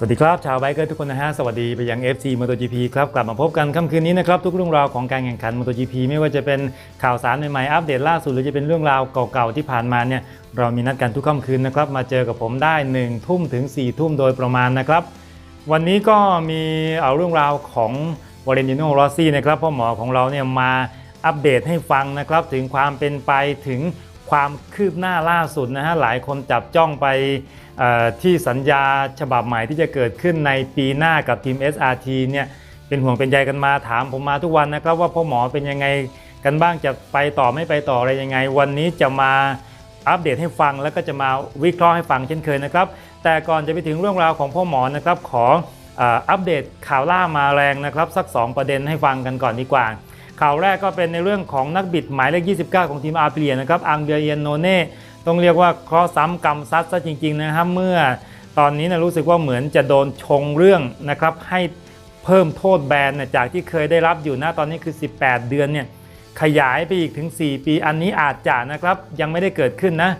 สวัสดีครับ ชาวไบเกอร์ทุกคนนะฮะ สวัสดีไปยัง FC MotoGP ครับ กลับมาพบกันค่ำคืนนี้นะครับ ทุกเรื่องราวของการแข่งขัน MotoGP ไม่ว่าจะเป็นข่าวสารใหม่ๆ อัปเดตล่าสุด หรือจะเป็นเรื่องราวเก่าๆ ที่ผ่านมาเนี่ย เรามีนัดกันทุกค่ำคืนนะครับ มาเจอกับผมได้ 1 ทุ่มถึง 4 ทุ่มโดยประมาณนะครับ วันนี้ก็มีเอาเรื่องราวของวาเลนติโนรอซี่นะครับพ่อหมอของเราเนี่ยมาอัปเดตให้ฟังนะครับถึงความเป็นไปถึงความคืบหน้าล่าสุดนะฮะหลายคนจับจ้องไป ที่สัญญาฉบับใหม่ที่จะเกิดขึ้นในปีหน้ากับทีม SRT เนี่ยเป็นห่วงเป็นใยกันมาถามผมมาทุกวันนะครับว่าพ่อหมอเป็นยังไงกันบ้างจะไปต่อไม่ไปต่ออะไรยังไง วันนี้จะมาอัปเดตให้ฟังแล้วก็จะมาวิเคราะห์ให้ฟังเช่นเคยนะครับ แต่ก่อนจะไปถึงเรื่องราวของพ่อหมอนะครับขอเอ่ออัปเดตข่าวล่ามาแรงนะครับ สัก 2 ประเด็นให้ฟังกันก่อนดีกว่า ข่าวแรกก็เป็นในเรื่องของนักบิดหมายเลข 29 ของทีมอาเปียนะครับอังเบียเยนโนเน่ ต้องเรียกว่าเคราะห์ซ้ำกรรมซัดซะจริงๆนะครับเมื่อตอนนี้นะรู้สึกว่าเหมือนจะโดนชงเรื่องนะครับให้เพิ่มโทษแบนนี่ยจากที่เคยได้รับอยู่นะตอนนี้คือ 18 เดือนเนี่ยขยายไปอีกถึง 4 ปีอันนี้อาจจะนะครับยังไม่ได้เกิดขึ้นนะ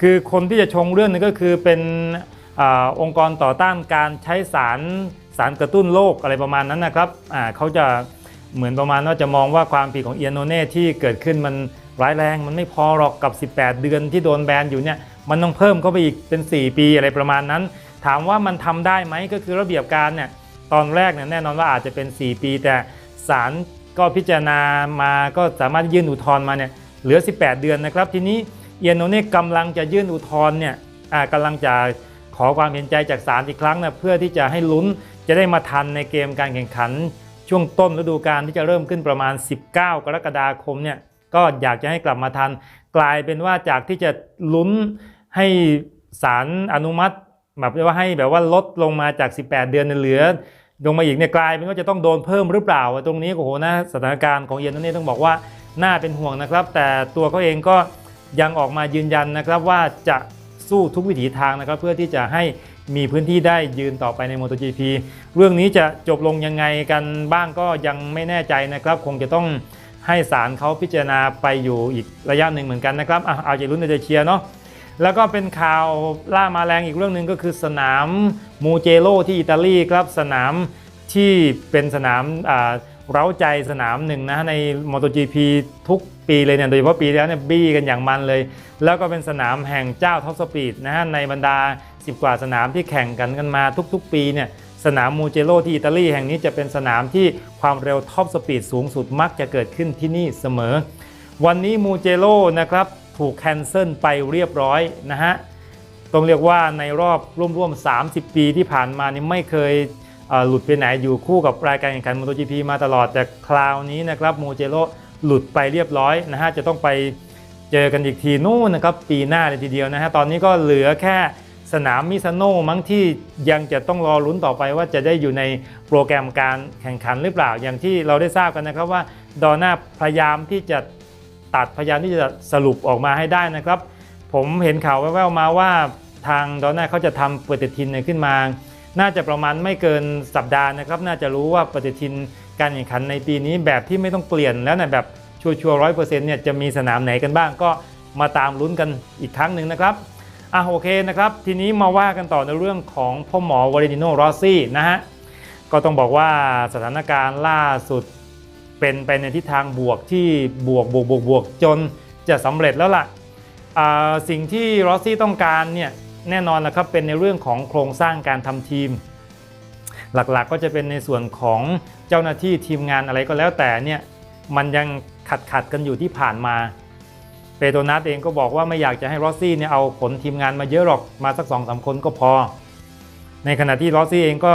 คือคนที่จะชงเรื่องนี้ก็คือเป็นอองค์กรต่อต้านการใช้สารสารกระตุ้นโรคอะไรประมาณนั้นนะครับเขาจะเหมือนประมาณว่าจะมองว่าความผิดของเอียโนเน่ที่เกิดขึ้นมัน ร้ายแรงมันไม่พอหรอกกับ 18 เดือนที่โดนแบนอยู่เนี่ยมันต้องเพิ่มเข้าไปอีกเป็น 4 ปีอะไรประมาณนั้น ถามว่ามันทำได้ไหมก็คือระเบียบการเนี่ยตอนแรกเนี่ยแน่นอนว่าอาจจะเป็น 4 ปี แต่ศาลก็พิจารณามาก็สามารถยื่นอุทธรณ์มาเนี่ยเหลือ 18 เดือนนะครับ ทีนี้เอียโนเน่กำลังจะยื่นอุทธรณ์เนี่ยอ่ากำลังจะขอความเห็นใจจากศาลอีกครั้งนะเพื่อที่จะให้ลุ้นจะได้มาทันในเกมการแข่งขัน ช่วงต้นฤดูกาลที่จะเริ่มขึ้นประมาณ 19 กรกฎาคมเนี่ย ก็อยากจะให้กลับมาทัน กลายเป็นว่าจากที่จะลุ้นให้ศาลอนุมัติแบบว่าให้แบบว่าลดลงมาจาก 18 เดือนเนี่ยเหลือ ลงมาอีกเนี่ยกลายเป็นว่าจะต้องโดนเพิ่มหรือเปล่า ตรงนี้โอ้โหนะสถานการณ์ของเอียนนั่นเองต้องบอกว่าน่าเป็นห่วงนะครับ แต่ตัวเขาเองก็ยังออกมายืนยันนะครับว่าจะสู้ทุกวิถีทางนะครับ เพื่อที่จะให้มีพื้นที่ได้ยืนต่อไปใน MotoGP เรื่องนี้จะจบลงยังไงกันบ้างก็ยังไม่แน่ใจนะครับ คงจะต้อง ให้ศาลเขาพิจารณาไปอยู่อีกระยะหนึ่งเหมือนกันนะครับเอาใจลุ้นเอาใจเชียร์เนาะแล้วก็เป็นข่าวล่ามาแรงอีกเรื่องหนึ่งก็คือสนามมูเจโรที่อิตาลีครับสนามที่เป็นสนามเร้าใจสนามหนึ่งนะใน MotoGP ทุกปีเลยเนี่ยโดยเฉพาะปีแล้วเนี่ยบี้กันอย่างมันเลย แล้วก็เป็นสนามแห่งเจ้าท็อปสปีดนะฮะในบรรดา 10 กว่าสนามที่แข่งกันกันมาทุกๆ ปีเนี่ย สนามมูเจโรที่อิตาลีแห่งนี้จะเป็นสนามที่ความเร็วท็อปสปีดสูงสุดมักจะเกิดขึ้นที่นี่เสมอ วันนี้มูเจโรนะครับถูกแคนเซิลไปเรียบร้อยนะฮะต้องเรียกว่าในรอบร่วมๆ 30 ปีที่ผ่านมานี่ไม่เคยหลุดไปไหนอยู่คู่กับรายการแข่งขัน MotoGP มาตลอดแต่คราวนี้นะครับมูเจโรหลุดไปเรียบร้อยนะฮะจะต้องไปเจอกันอีกทีนู่นนะครับปีหน้าเลยทีเดียวนะฮะตอนนี้ก็เหลือแค่ สนามมิซาโนมั้งที่ยังจะต้องรอลุ้นต่อไปว่าจะได้อยู่ในโปรแกรมการแข่งขันหรือเปล่า อย่างที่เราได้ทราบกันนะครับว่าดอน่าพยายามที่จะตัดพยายามที่จะสรุปออกมาให้ได้นะครับ ผมเห็นข่าวแว่วๆมาว่าทางดอน่าเขาจะทำปฏิทินขึ้นมา น่าจะประมาณไม่เกินสัปดาห์นะครับ น่าจะรู้ว่าปฏิทินการแข่งขันในปีนี้แบบที่ไม่ต้องเปลี่ยนแล้วนะแบบชัวร์ร้อยเปอร์เซ็นต์เนี่ยจะมีสนามไหนกันบ้างก็มาตามลุ้นกันอีกครั้งหนึ่งนะครับ อะโอเคนะครับ ทีนี้มาว่ากันต่อในเรื่องของพ่อหมอวาเลนติโนรอซี่นะฮะ ก็ต้องบอกว่าสถานการณ์ล่าสุดเป็นไปในทิศทางบวกที่บวกบวกบวกบวกจนจะสำเร็จแล้วล่ะอ่าสิ่งที่รอซี่ต้องการเนี่ยแน่นอนนะครับเป็นในเรื่องของโครงสร้างการทำทีม หลักๆก็จะเป็นในส่วนของเจ้าหน้าที่ทีมงานอะไรก็แล้วแต่เนี่ยมันยังขัดขัดกันอยู่ที่ผ่านมา เปโตนัสเองก็บอกว่าไม่อยากจะให้รอสซี่เนี่ยเอาขนทีมงานมาเยอะหรอกมาสักสองสามคนก็พอ ในขณะที่รอสซี่เองก็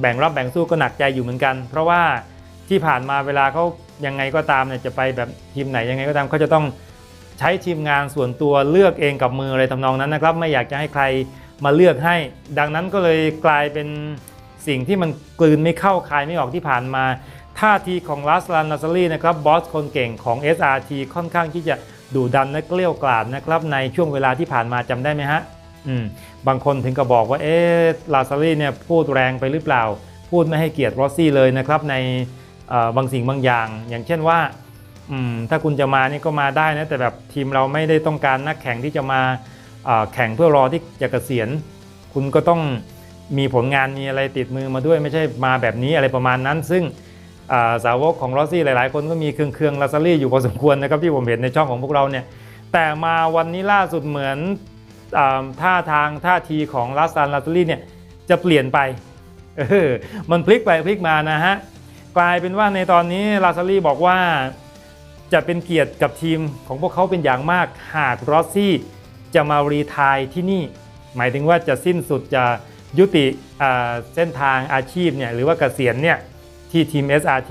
แบ่งรับแบ่งสู้ก็หนักใจอยู่เหมือนกัน เพราะว่าที่ผ่านมาเวลาเขายังไงก็ตามเนี่ยจะไปแบบทีมไหนยังไงก็ตามเขาจะต้องใช้ทีมงานส่วนตัวเลือกเองกับมืออะไรทำนองนั้นนะครับ ไม่อยากจะให้ใครมาเลือกให้ ดังนั้นก็เลยกลายเป็นสิ่งที่มันกลืนไม่เข้าคายไม่ออกที่ผ่านมาท่าทีของลัสลานนาซารีนะครับบอสคนเก่งของ SRT ค่อนข้างที่จะ ดุดันและเกลี้ยกล่อมนะครับในช่วงเวลาที่ผ่านมาจำได้ไหมฮะอืมบางคนถึงกับบอกว่าเอ๊ะลาซารีเนี่ยพูดแรงไปหรือเปล่า พูดไม่ให้เกียรติรอสซี่เลยนะครับในบางสิ่งบางอย่าง อย่างเช่นว่าถ้าคุณจะมานี่ก็มาได้นะแต่แบบทีมเราไม่ได้ต้องการนักแข่งที่จะมาแข่งเพื่อรอที่จะเกษียณ คุณก็ต้องมีผลงานมีอะไรติดมือมาด้วยไม่ใช่มาแบบนี้อะไรประมาณนั้น ซึ่ง สาวกของรอซี่หลายๆ คนก็มีเครื่องเครื่องลาซารี่อยู่พอสมควรนะครับที่ผมเห็นในช่องของพวกเราเนี่ยแต่มาวันนี้ล่าสุดเหมือนอท่าทางท่าทีของลาซานลาซารี่เนี่ยจะเปลี่ยนไปเออมันพลิกไปพลิกมานะฮะกลายเป็นว่าในตอนนี้ลาซารี่บอกว่าจะเป็นเกียรติกับทีมของพวกเขาเป็นอย่างมากหากรอซี่จะมารีทายที่นี่ หมายถึงว่าจะสิ้นสุดจะยุติเส้นทางอาชีพเนี่ยหรือว่าเกษียณเนี่ย ที่ทีม SRT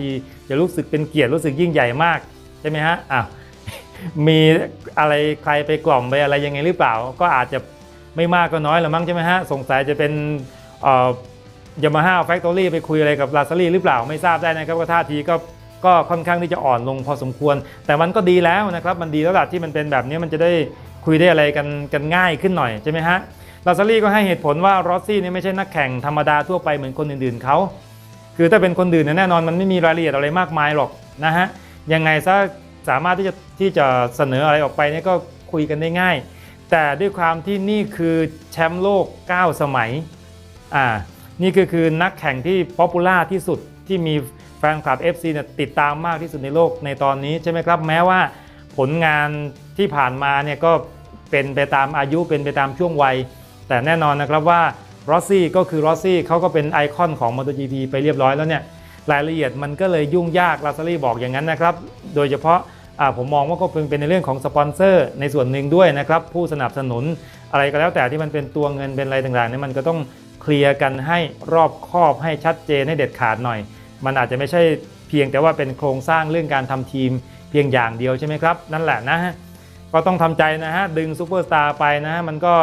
จะรู้สึกเป็นเกียรติรู้สึกยิ่งใหญ่มากใช่ไหมฮะอ้าวมีอะไรใครไปกล่อมไปอะไรยังไงหรือเปล่า ก็อาจจะไม่มากก็น้อยละมั้งใช่ไหมฮะสงสัยจะเป็นยามาฮ่าแฟคทอรี่ไปคุยอะไรกับลาซารี่หรือเปล่าไม่ทราบได้นะครับว่าท่าทีก็ก็ค่อนข้างที่จะอ่อนลงพอสมควร แต่มันก็ดีแล้วนะครับ มันดีแล้วล่ะที่มันเป็นแบบนี้มันจะได้คุยได้อะไรกันกันง่ายขึ้นหน่อยใช่ไหมฮะลาซารี่ก็ให้เหตุผลว่ารอสซี่นี่ไม่ใช่นักแข่งธรรมดาทั่วไปเหมือนคนอื่นๆเขา คือถ้าเป็นคนอื่นเนี่ยแน่นอนมันไม่มีรายละเอียดอะไรมากมายหรอกนะฮะยังไงซะสามารถที่จะที่จะเสนออะไรออกไปเนี่ยก็คุยกันได้ง่าย แต่ด้วยความที่นี่คือแชมป์โลก 9 สมัยอ่านี่ก็คือนักแข่งที่ป๊อปปูล่าที่สุดที่มีแฟนคลับ FC เนี่ยติดตามมากที่สุดในโลกในตอนนี้ใช่ไหมครับแม้ว่าผลงานที่ผ่านมาเนี่ยก็เป็นไปตามอายุเป็นไปตามช่วงวัย แต่แน่นอนนะครับว่า รอสซี่ก็คือรอสซี่เขาก็เป็นไอคอนของ MotoGP ไปเรียบร้อยแล้วเนี่ยรายละเอียดมันก็เลยยุ่งยากลาซารี่บอกอย่างนั้นนะครับ โดยเฉพาะผมมองว่าก็เป็นเป็นในเรื่องของสปอนเซอร์ในส่วนหนึ่งด้วยนะครับ ผู้สนับสนุนอะไรก็แล้วแต่ที่มันเป็นตัวเงินเป็นอะไรต่างๆเนี่ยมันก็ต้องเคลียร์กันให้รอบคอบให้ชัดเจนให้เด็ดขาดหน่อย มันอาจจะไม่ใช่เพียงแต่ว่าเป็นโครงสร้างเรื่องการทำทีมเพียงอย่างเดียวใช่ไหมครับ นั่นแหละนะฮะก็ต้องทำใจนะฮะดึงซูเปอร์สตาร์ไปนะฮะมันก็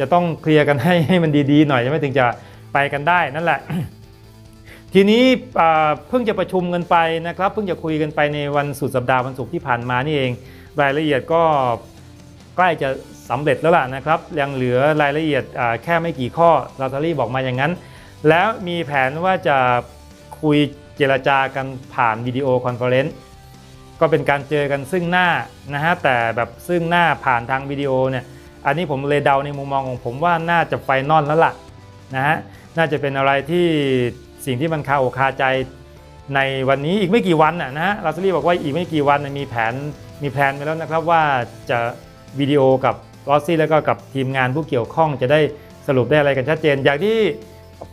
จะต้องเคลียร์กันให้ให้มันดีๆหน่อยใช่ไหมถึงจะไปกันได้นั่นแหละ ทีนี้เพิ่งจะประชุมกันไปนะครับ เพิ่งจะคุยกันไปในวันสุดสัปดาห์วันศุกร์ที่ผ่านมานี่เอง รายละเอียดก็ใกล้จะสำเร็จแล้วล่ะนะครับ ยังเหลือรายละเอียดแค่ไม่กี่ข้อลาซารี่บอกมาอย่างนั้น แล้วมีแผนว่าจะคุยเจรจากันผ่านวิดีโอคอนเฟอเรนซ์ก็เป็นการเจอกันซึ่งหน้านะฮะแต่แบบซึ่งหน้าผ่านทางวิดีโอเนี่ย อันนี้ผมเลยเดาในมุมมองของผมว่าน่าจะไฟนอลแล้วล่ะนะฮะน่าจะเป็นอะไรที่สิ่งที่มันคาอกคาใจในวันนี้อีกไม่กี่วันนะนะฮะลาซารี่บอกว่าอีกไม่กี่วันมีแผนมีแผนไปแล้วนะครับว่าจะวิดีโอกับลอสซี่แล้วก็กับทีมงานผู้เกี่ยวข้องจะได้สรุปได้อะไรกันชัดเจน อย่างที่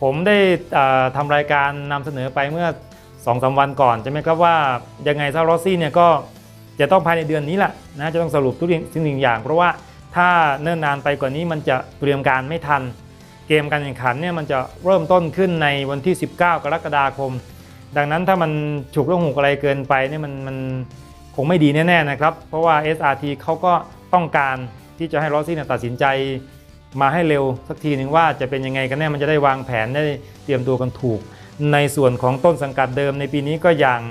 ผมได้อ่าทำรายการนำเสนอไปเมื่อ2อสวันก่อนใช่ไหมครับว่ายังไงซะลอสซี่เนี่ยก็จะต้องภายในเดือนนี้แหละนะจะต้องสรุปทุกสิ่งสิ่งอย่างเพราะว่า ถ้าเนิ่นนานไปกว่านี้มันจะเตรียมการไม่ทัน เกมการแข่งขันเนี่ยมันจะเริ่มต้นขึ้นในวันที่ 19 กรกฎาคม ดังนั้นถ้ามันฉุกละหุกอะไรเกินไปเนี่ยมันมันคงไม่ดีแน่ๆนะครับ เพราะว่า SRT เขาก็ต้องการที่จะให้ลอสซี่เนี่ยตัดสินใจมาให้เร็วสักทีหนึ่งว่าจะเป็นยังไงกันแน่มันจะได้วางแผนได้เตรียมตัวกันถูก ในส่วนของต้นสังกัดเดิมในปีนี้ก็อย่าง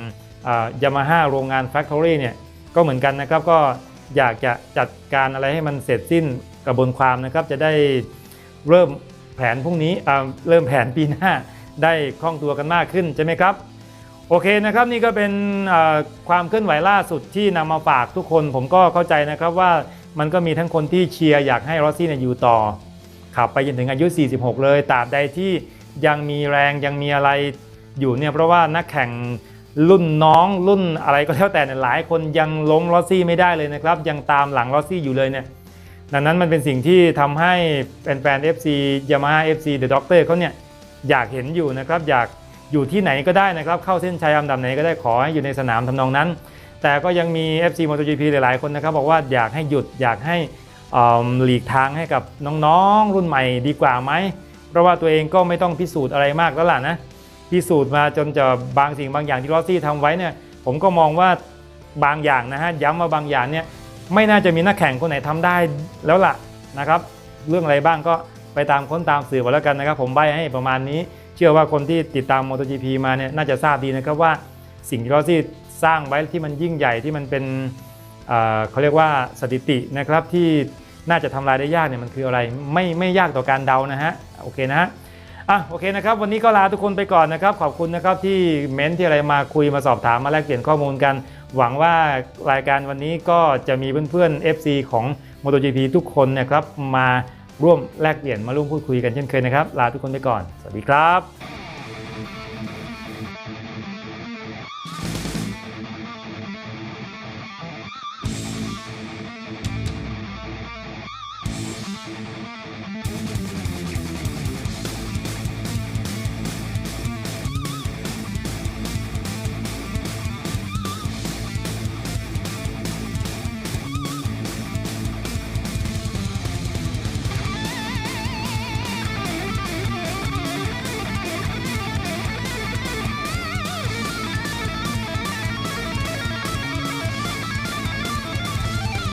ยามาฮ่าโรงงาน Factory เนี่ยก็เหมือนกันนะครับก็ อยากจะจัดการอะไรให้มันเสร็จสิ้นกระบวนความนะครับ จะได้เริ่มแผนพรุ่งนี้เริ่มแผนปีหน้าได้คล่องตัวกันมากขึ้นใช่ไหมครับ โอเคนะครับนี่ก็เป็นความเคลื่อนไหวล่าสุดที่นำมาฝากทุกคน ผมก็เข้าใจนะครับว่ามันก็มีทั้งคนที่เชียร์อยากให้รอซี่เนี่ยอยู่ต่อขับไปจนถึงอายุ 46 เลยตราบใดที่ยังมีแรงยังมีอะไรอยู่เนี่ยเพราะว่านักแข่ง รุ่นน้องรุ่นอะไรก็แล้วแต่เนี่ยหลายคนยังล้มลอสซี่ไม่ได้เลยนะครับ ยังตามหลังลอสซี่อยู่เลยเนี่ยดังนั้นมันเป็นสิ่งที่ทำให้แฟนๆ FC Yamaha FC The Doctor เขาเนี่ยอยากเห็นอยู่นะครับอยากอยู่ที่ไหนก็ได้นะครับ เข้าเส้นชัยอันดับไหนก็ได้ขอให้อยู่ในสนามทำนองนั้น แต่ก็ยังมี FC MotoGP หลายๆคนนะครับ บอกว่าอยากให้หยุดอยากให้หลีกทางให้กับน้องๆ รุ่นใหม่ดีกว่าไหม เพราะว่าตัวเองก็ไม่ต้องพิสูจน์อะไรมากแล้วล่ะนะ พิสูจน์มาจนจะบางสิ่งบางอย่างที่ลอสซี่ทำไว้เนี่ยผมก็มองว่าบางอย่างนะฮะย้ำว่าบางอย่างเนี่ยไม่น่าจะมีนักแข่งคนไหนทำได้แล้วล่ะนะครับเรื่องอะไรบ้างก็ไปตามค้นตามสื่อมาแล้วกันนะครับ ผมใบให้ประมาณนี้ เชื่อว่าคนที่ติดตาม MotoGP มาเนี่ยน่าจะทราบดีนะครับว่าสิ่งที่ลอสซี่สร้างไว้ที่มันยิ่งใหญ่ที่มันเป็นเอ่อเขาเรียกว่าสถิตินะครับที่น่าจะทำลายได้ยากเนี่ยมันคืออะไร ไม่ไม่ยากต่อการเดานะฮะโอเคนะฮะ อะโอเคนะครับ วันนี้ก็ลาทุกคนไปก่อนนะครับ ขอบคุณนะครับที่เม้นที่อะไรมาคุยมาสอบถามมาแลกเปลี่ยนข้อมูลกัน หวังว่ารายการวันนี้ก็จะมีเพื่อนๆ FC ของ MotoGP ทุกคนนะครับมาร่วมแลกเปลี่ยนมาร่วมพูดคุยกันเช่นเคยนะครับ ลาทุกคนไปก่อน สวัสดีครับ